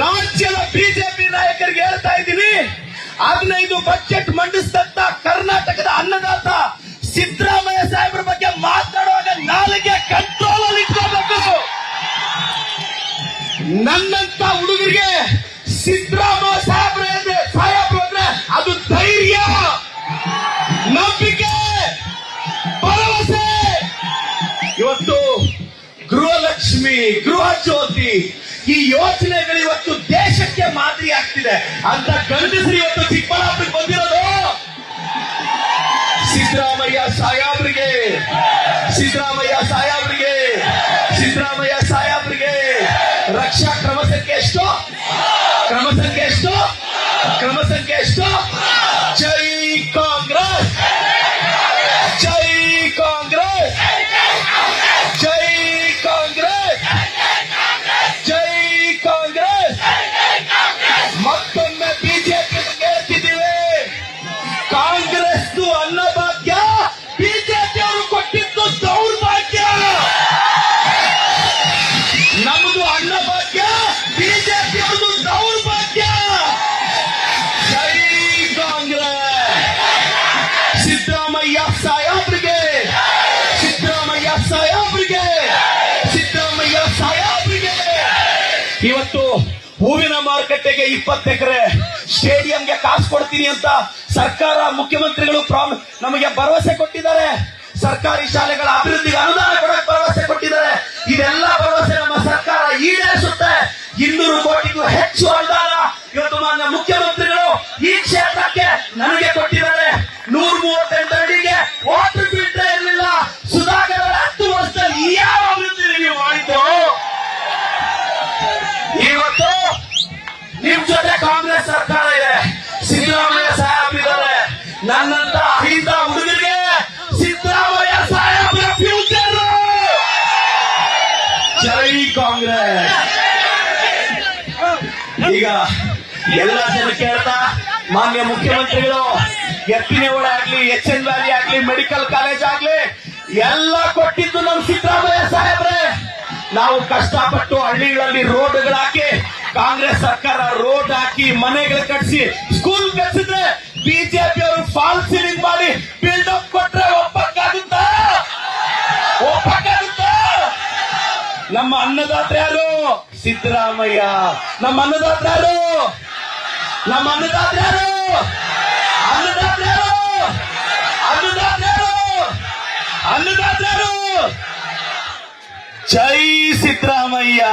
ರಾಜ್ಯದ ಬಿಜೆಪಿ ನಾಯಕರಿಗೆ ಹೇಳ್ತಾ ಇದ್ದೀನಿ, ಹದಿನೈದು ಬಜೆಟ್ ಮಂಡಿಸಿದಂತ ಕರ್ನಾಟಕದ ಅನ್ನದಾತ ಸಿದ್ದರಾಮಯ್ಯ ಸಾಹೇಬರ ಬಗ್ಗೆ ಮಾತಾಡುವಾಗ ನಾಲಿಗೆ ಕಂಟ್ರೋಲ್ ಅಲ್ಲಿ ಇಟ್ಕೋಬೇಕು ನನ್ನ ಗೃಹ ಜ್ಯೋತಿ, ಈ ಯೋಚನೆಗಳು ಇವತ್ತು ದೇಶಕ್ಕೆ ಮಾದರಿ ಆಗ್ತಿದೆ ಅಂತ ಗಂಡಸರು ಇವತ್ತು ಚಿಕ್ಕಬಳ್ಳಾಪುರಕ್ಕೆ ಬಂದಿರೋದು. ಸಿದ್ದರಾಮಯ್ಯ ಸಾಯಾಬ್ರಿಗೆ ಸಿದ್ದರಾಮಯ್ಯ ಸಾಯಾಬ್ರಿಗೆ ಸಿದ್ದರಾಮಯ್ಯ ಸಾಯಾಬ್ರಿಗೆ ರಕ್ಷಾ ಕ್ರಮ ಸಂಖ್ಯೆ ಎಷ್ಟು? ಕ್ರಮ ಸಂಖ್ಯೆ ಎಷ್ಟು? ಕ್ರಮ ಸಂಖ್ಯೆ ಎಷ್ಟು? ಜೈ ಅನ್ನಭಾಗ್ಯ ಬಿಜೆಪಿ ಅವರು ಕೊಟ್ಟಿದ್ದು ದೌರ್ಭಾಗ್ಯ. ನಮ್ಮದು ಅನ್ನಭಾಗ್ಯ ಬಿಜೆಪಿ ಅವರು ದೌರ್ಭಾಗ್ಯ. ಜೈ ಕಾಂಗ್ರೆಸ್ ಸಿದ್ದರಾಮಯ್ಯ ಸಾಯಾಬ್ರಿಗೆ. ಸಿದ್ದರಾಮಯ್ಯ ಸಾಯಾಬ್ರಿಗೆ. ಸಿದ್ದರಾಮಯ್ಯ ಸಾಯಾಬ್ರಿಗೆ. ಇವತ್ತು ಹೂವಿನ ಮಾರುಕಟ್ಟೆಗೆ ಇಪ್ಪತ್ತು ಎಕರೆ ಸ್ಟೇಡಿಯಂಗೆ ಕಾಸು ಕೊಡ್ತೀನಿ ಅಂತ ಸರ್ಕಾರ, ಮುಖ್ಯಮಂತ್ರಿಗಳು ನಮಗೆ ಭರವಸೆ ಕೊಟ್ಟಿದ್ದಾರೆ. ಸರ್ಕಾರಿ ಶಾಲೆಗಳ ಅಭಿವೃದ್ಧಿಗೆ ಅನುದಾನ ಕೊಡಕ್ಕೆ ಭರವಸೆ ಕೊಟ್ಟಿದ್ದಾರೆ. ಇದೆಲ್ಲ ಭರವಸೆ ನಮ್ಮ ಸರ್ಕಾರ ಈಡೇರಿಸುತ್ತೆ. ಇನ್ನೂರು ಕೋಟಿಗೂ ಹೆಚ್ಚು ಅನುದಾನ ಇವತ್ತು ಮಾನ್ಯ ಮುಖ್ಯಮಂತ್ರಿಗಳು ಈ ಕ್ಷೇತ್ರಕ್ಕೆ ನನಗೆ ಕೊಟ್ಟಿದ್ದಾರೆ. ನೂರ ಮೂವತ್ತೆಂಟು ಅಡಿಗೆ ವಾಟರ್ ಈಗ ಎಲ್ಲ ಜನ ಕೇಳ್ತಾ, ಮಾನ್ಯ ಮುಖ್ಯಮಂತ್ರಿಗಳು ಎತ್ತಿನೇವಳ ಆಗ್ಲಿ, ಎಚ್ ಎನ್ ವ್ಯಾಲಿ ಆಗ್ಲಿ, ಮೆಡಿಕಲ್ ಕಾಲೇಜ್ ಆಗ್ಲಿ, ಎಲ್ಲ ಕೊಟ್ಟಿದ್ದು ನಮ್ ಸಿದ್ದರಾಮಯ್ಯ ಸಾಹೇಬ್ರೆ. ನಾವು ಕಷ್ಟಪಟ್ಟು ಹಳ್ಳಿಗಳಲ್ಲಿ ರೋಡ್ಗಳಾಕಿ ಕಾಂಗ್ರೆಸ್ ಸರ್ಕಾರ ರೋಡ್ ಹಾಕಿ, ಮನೆಗಳು ಕಟ್ಸಿ ಸ್ಕೂಲ್ ಕಟ್ಸಿದ್ರೆ ಬಿಜೆಪಿ ಅವರು ಫಾಲ್ಸ್ ಮಾಡಿ ಬಿಲ್ಡಪ್ ಕೊಟ್ರೆ ನಮ್ಮ ಅನ್ನದಾತ್ರ ಯಾರು ಸಿದ್ದರಾಮಯ್ಯ ನಮ್ಮ ಅನ್ನದಾತ್ರ ಯಾರು ನಮ್ಮ ಅನ್ನದಾತ್ರ ಯಾರು ಅನ್ನದಾತ್ರ ಯಾರು ಅನ್ನದಾತ್ರ ಯಾರು ಅನ್ನದಾತ್ರ ಯಾರು ಜೈ ಸಿದ್ದರಾಮಯ್ಯ